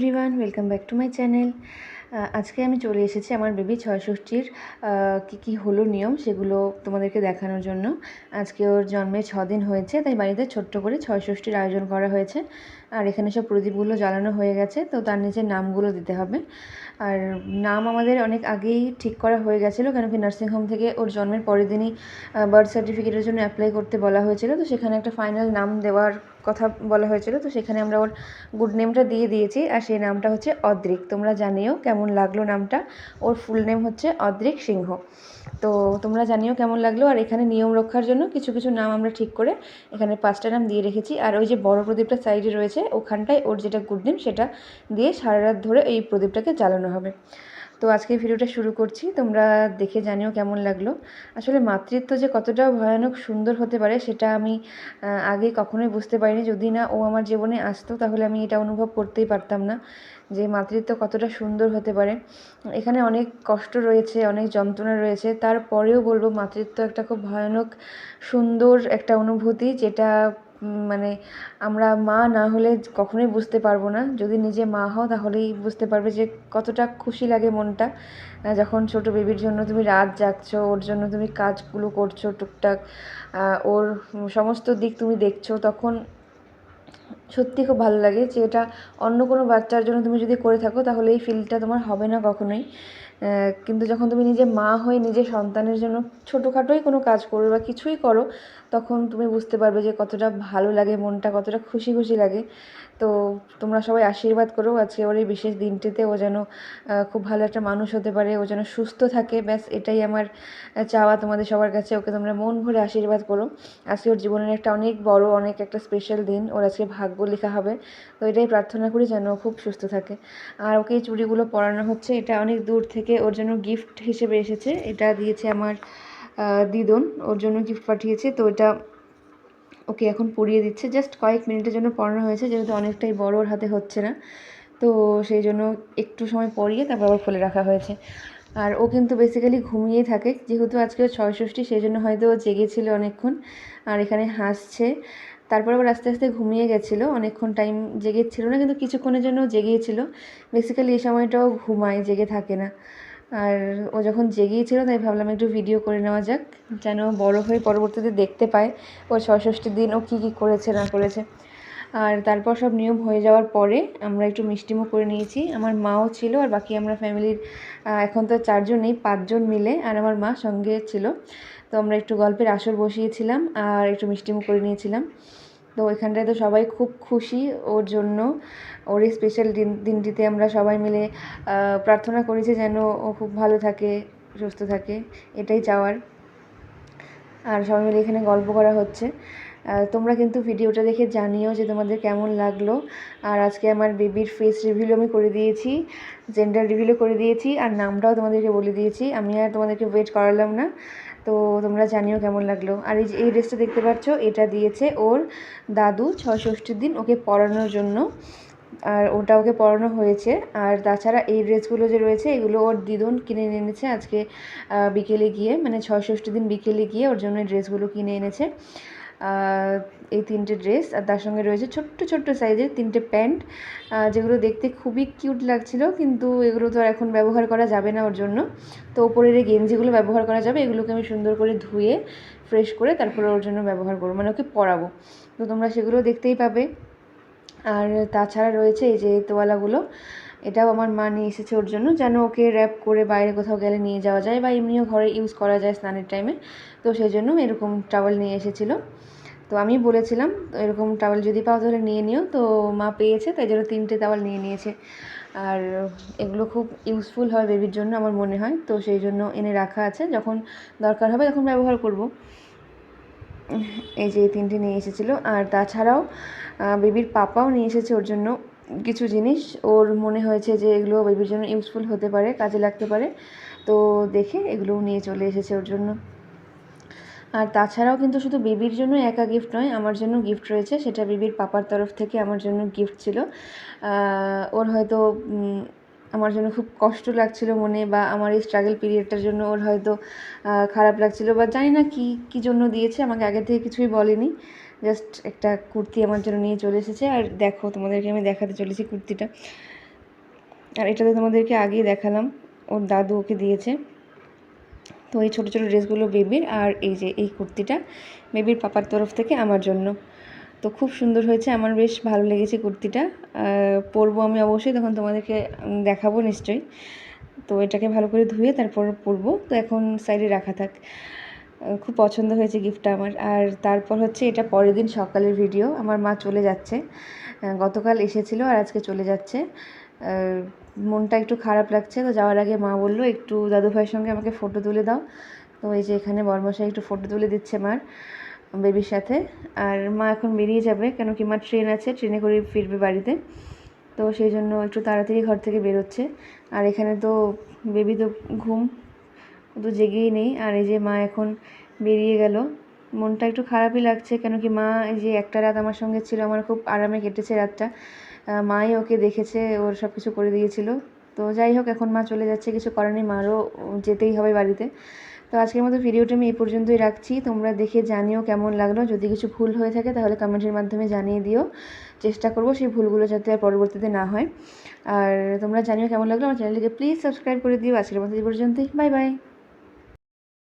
Everyone, welcome back to my channel. আজকে আমি চলে এসেছি আমার বেবি ছয়ষষ্ঠীর কী কী হলো নিয়ম সেগুলো তোমাদেরকে দেখানোর জন্য। আজকে ওর জন্মে ছ দিন হয়েছে, তাই বাড়িতে ছোট্ট করে ছয়ষষ্ঠীর আয়োজন করা হয়েছে। আর এখানে সব প্রদীপগুলো জ্বালানো হয়ে গেছে, তো তার নিচে নামগুলো দিতে হবে। আর নাম আমাদের অনেক আগেই ঠিক করা হয়ে গেছিল কেন কি নার্সিংহোম থেকে ওর জন্মের পরের দিনই বার্থ সার্টিফিকেটের জন্য অ্যাপ্লাই করতে বলা হয়েছিল। তো সেখানে একটা ফাইনাল নাম দেওয়ার কথা বলা হয়েছিল, তো সেখানে আমরা ওর গুড নেমটা দিয়ে দিয়েছি আর সেই নামটা হচ্ছে অদ্রিক। তোমরা জানিও কেমন লাগল নামটা? ওর ফুল নেম হচ্ছে অদ্রিক সিংহ। তো তোমরা জানিও কেমন লাগল আর এখানে নিয়ম রক্ষার জন্য কিছু কিছু নাম আমরা ঠিক করে এখানে পাঁচটা নাম দিয়ে রেখেছি। আর ওই যে বড় প্রদীপটা সাইডে রয়েছে, ওখানটায় ওর যেটা গুড নেম সেটা দিয়ে সারা রাত ধরে এই প্রদীপটাকে জ্বালানো হবে। তো আজকে ভিডিওটা শুরু করছি। তোমরা দেখে জানিও কেমন লাগল। আসলে মাতৃত্ব যে কতটা ভয়ানক সুন্দর হতে পারে, সেটা আমি আগে কখনোই বুঝতে পারিনি। যদি না ও আমার জীবনে আসতো, তাহলে আমি এটা অনুভব করতেই পারতাম না যে মাতৃত্ব কতটা সুন্দর হতে পারে। এখানে অনেক কষ্ট রয়েছে, অনেক যন্ত্রণা রয়েছে। তারপরেও বলব, মাতৃত্ব একটা খুব ভয়ানক, সুন্দর একটা অনুভূতি, যেটা মানে আমরা মা না হলে কখনোই বুঝতে পারব না। যদি নিজে মা হও তাহলেই বুঝতে পারবে যে কতটা খুশি লাগে মনটা। যখন ছোট বেবির জন্য তুমি রাত জাগছো, ওর জন্য তুমি কাজগুলো করছ, টুকটাক ওর সমস্ত দিক তুমি দেখছ, তখন সত্যি খুব ভালো লাগে যে এটা অন্য কোনো বাচ্চার জন্য তুমি যদি করে থাকো তাহলে এই ফিলটা তোমার হবে না কখনোই। কিন্তু যখন তুমি নিজে মা হয়ে নিজের সন্তানের জন্য ছোটোখাটোই কোনো কাজ করো বা কিছুই করো, তখন তুমি বুঝতে পারবে যে কতটা ভালো লাগে, মনটা কতটা খুশি খুশি লাগে। তো তোমরা সবাই আশীর্বাদ করো, আজকে ওর এই বিশেষ দিনটিতে ও যেন খুব ভালো একটা মানুষ হতে পারে, ও যেন সুস্থ থাকে। ব্যাস, এটাই আমার চাওয়া তোমাদের সবার কাছে। ওকে তোমরা মন ভরে আশীর্বাদ করো। আজকে ওর জীবনের একটা অনেক বড়, অনেক একটা স্পেশাল দিন। ওর আজকে ভাগ্য লেখা হবে। তো এটাই প্রার্থনা করি যেন খুব সুস্থ থাকে। আর ওকে এই চুড়িগুলো পরানো হচ্ছে, এটা অনেক দূর থেকে ওর জন্য গিফট হিসেবে এসেছে। এটা দিয়েছে আমার দিদন। ওর জন্য গিফট পাঠিয়েছে। তো এটা ওকে এখন পরিয়ে দিচ্ছে। জাস্ট কয়েক মিনিটের জন্য পড়ানো হয়েছে, যেহেতু অনেকটাই বড় ওর হাতে হচ্ছে না। তো সেই জন্য একটু সময় পরিয়ে তারপর আবার খুলে রাখা হয়েছে। আর ও কিন্তু বেসিক্যালি ঘুমিয়েই থাকে। যেহেতু আজকে ছয়ষষ্ঠী, সেই জন্য হয়তো ও জেগেছিল অনেকক্ষণ। আর এখানে হাসছে। তারপর আবার আস্তে আস্তে ঘুমিয়ে গেছিল, অনেকক্ষণ টাইম জেগে ছিল না, কিন্তু কিছুক্ষণের জন্য জেগেছিল। বেসিক্যালি এই সময়টাও ঘুমায়, জেগে থাকে না। আর ও যখন জেগেছিল, তাই ভাবলাম একটু ভিডিও করে নেওয়া যাক, যেন বড় হয়ে পরবর্তীতে দেখতে পায় ও ছষষ্ঠীর দিন ও কী কী করেছে, না করেছে। আর তারপর সব নিয়ম হয়ে যাওয়ার পরে আমরা একটু মিষ্টিমো করে নিয়েছি। আমার মাও ছিল আর বাকি আমরা ফ্যামিলির এখন তো চারজন নেই, পাঁচজন মিলে, আর আমার মা সঙ্গে ছিল। তো আমরা একটু গল্পের আসর বসিয়েছিলাম আর একটু মিষ্টিমো করে নিয়েছিলাম। তো ওইখানটায় তো সবাই খুব খুশি। ওর জন্য, ওর এই স্পেশাল দিন, দিনটিতে আমরা সবাই মিলে প্রার্থনা করেছি যেন ও খুব ভালো থাকে, সুস্থ থাকে। এটাই চাওয়ার। আর সবাই মিলে এখানে গল্প করা হচ্ছে। তোমরা কিন্তু ভিডিওটা দেখে জানিও যে তোমাদের কেমন লাগল। আর আজকে আমার বেবির ফেস রিভিলও আমি করে দিয়েছি জেন্ডার রিভিলও করে দিয়েছি, আর নামটাও তোমাদেরকে বলে দিয়েছি। আমি আর তোমাদেরকে ওয়েট করালাম না। তো তোমরা জানিও কেমন লাগল। আর এই যে, এই ড্রেসটা দেখতে পাচ্ছ, এটা দিয়েছে ওর দাদু ছষষ্ঠীর দিন ওকে পরানোর জন্য। আর ওটা ওকে পরানো হয়েছে। আর তাছাড়া এই ড্রেসগুলো যে রয়েছে, এগুলো ওর দিদন কিনে এনেছে আজকে বিকেলে গিয়ে। মানে ছষষ্ঠী দিন বিকেলে গিয়ে ওর জন্য ড্রেসগুলো কিনে এনেছে। এই তিনটে ড্রেস আর তার সঙ্গে রয়েছে ছোট্ট ছোট্ট সাইজের তিনটে প্যান্ট যেগুলো দেখতে খুবই কিউট লাগছিল, কিন্তু এগুলো তো আর এখন ব্যবহার করা যাবে না ওর জন্য। তো ওপরের এই গেঞ্জিগুলো ব্যবহার করা যাবে, এগুলোকে আমি সুন্দর করে ধুয়ে ফ্রেশ করে তারপরে ওর জন্য ব্যবহার করব মানে ওকে পরাবো। তো তোমরা সেগুলো দেখতেই পাবে। আর তাছাড়া রয়েছে এই যে তোয়ালাগুলো এটাও আমার মা নিয়ে এসেছে ওর জন্য, যেন ওকে র্যাপ করে বাইরে কোথাও গেলে নিয়ে যাওয়া যায় বা এমনিও ঘরে ইউজ করা যায় স্নানের টাইমে তো সেই জন্য এরকম টাওয়াল নিয়ে এসেছিল। তো আমি বলেছিলাম, এরকম টাওয়াল যদি পাও তাহলে নিয়ে নিও। তো মা পেয়েছে, তাই জন্য তিনটে টাওয়াল নিয়ে নিয়েছে। আর এগুলো খুব ইউজফুল হয় বেবির জন্য আমার মনে হয়। তো সেই জন্য এনে রাখা আছে। যখন দরকার হবে তখন ব্যবহার করব। এই যে তিনটে নিয়ে এসেছিল। আর তাছাড়াও বেবির পাপাও নিয়ে এসেছে ওর জন্য। কিছু জিনিস। ওর মনে হয়েছে যে এগুলো বেবির জন্য ইউজফুল হতে পারে, কাজে লাগতে পারে। তো দেখে এগুলোও নিয়ে চলে এসেছে ওর জন্য। আর তাছাড়াও কিন্তু শুধু বেবির জন্য একা গিফট নয়, আমার জন্য গিফট রয়েছে। সেটা বেবির পাপার তরফ থেকে আমার জন্য গিফট ছিল। ওর হয়তো আমার জন্য খুব কষ্ট লাগছিল মনে বা আমার এই স্ট্রাগল পিরিয়ডটার জন্য ওর হয়তো খারাপ লাগছিল বা জানি না কী কী জন্য দিয়েছে, আমাকে আগে থেকে কিছুই বলেনি। জাস্ট একটা কুর্তি আমার জন্য নিয়ে চলে এসেছে। আর দেখো, তোমাদেরকে আমি দেখাতে চলেছি কুর্তিটা। আর এটা তো তোমাদেরকে আগেই দেখালাম। ওর দাদু ওকে দিয়েছে। তো এই ছোটো ছোটো ড্রেসগুলো বেবির আর এই যে এই কুর্তিটা বেবির পাপার তরফ থেকে আমার জন্য। তো খুব সুন্দর হয়েছে, আমার বেশ ভালো লেগেছে কুর্তিটা। পরবো আমি অবশ্যই, তখন তোমাদেরকে দেখাবো নিশ্চয়ই। তো এটাকে ভালো করে ধুয়ে তারপর পরবো। তো এখন সাইডে রাখা থাক। খুব পছন্দ হয়েছে গিফটটা আমার। আর তারপর হচ্ছে এটা পরের দিন সকালের ভিডিও আমার মা চলে যাচ্ছে। গতকাল এসেছিল আর আজকে চলে যাচ্ছে। মনটা একটু খারাপ লাগছে, তো যাওয়ার আগে মা বলল, একটু দাদুভাইয়ের সঙ্গে আমাকে ফটো তুলে দাও। তো এই যে এখানে বর্মশাই একটু ফটো তুলে দিচ্ছে মার বেবির সাথে। আর মা এখন বেরিয়ে যাবে, কেন কি মার ট্রেন আছে ট্রেনে করে ফিরবে বাড়িতে। তো সেই জন্য একটু তাড়াতাড়ি ঘর থেকে বেরোচ্ছে। আর এখানে তো বেবি তো ঘুম তো জেগেই নেই। আর এই যে মা এখন বেরিয়ে গেল। মনটা একটু খারাপই লাগছে কেন কি মা এই যে একটা রাত আমার সঙ্গে ছিল, আমার খুব আরামে কেটেছে রাতটা। মাই ওকে দেখেছে, ওর সব কিছু করে দিয়েছিল। তো যাই হোক, এখন মা চলে যাচ্ছে, কিছু করার নেই, মারও যেতেই হবে বাড়িতে। তো আজকের মতো ভিডিওটা আমি এই পর্যন্তই রাখছি। তোমরা দেখে জানিও কেমন লাগল। যদি কিছু ভুল হয়ে থাকে, তাহলে কমেন্টের মাধ্যমে জানিয়ে দিও। চেষ্টা করব সেই ভুলগুলো যাতে আর পরবর্তীতে না হয়। আর তোমরা জানিও কেমন লাগল আমার চ্যানেলটিকে প্লিজ সাবস্ক্রাইব করে দিও। আজকের মতো এই পর্যন্তই। Bye bye.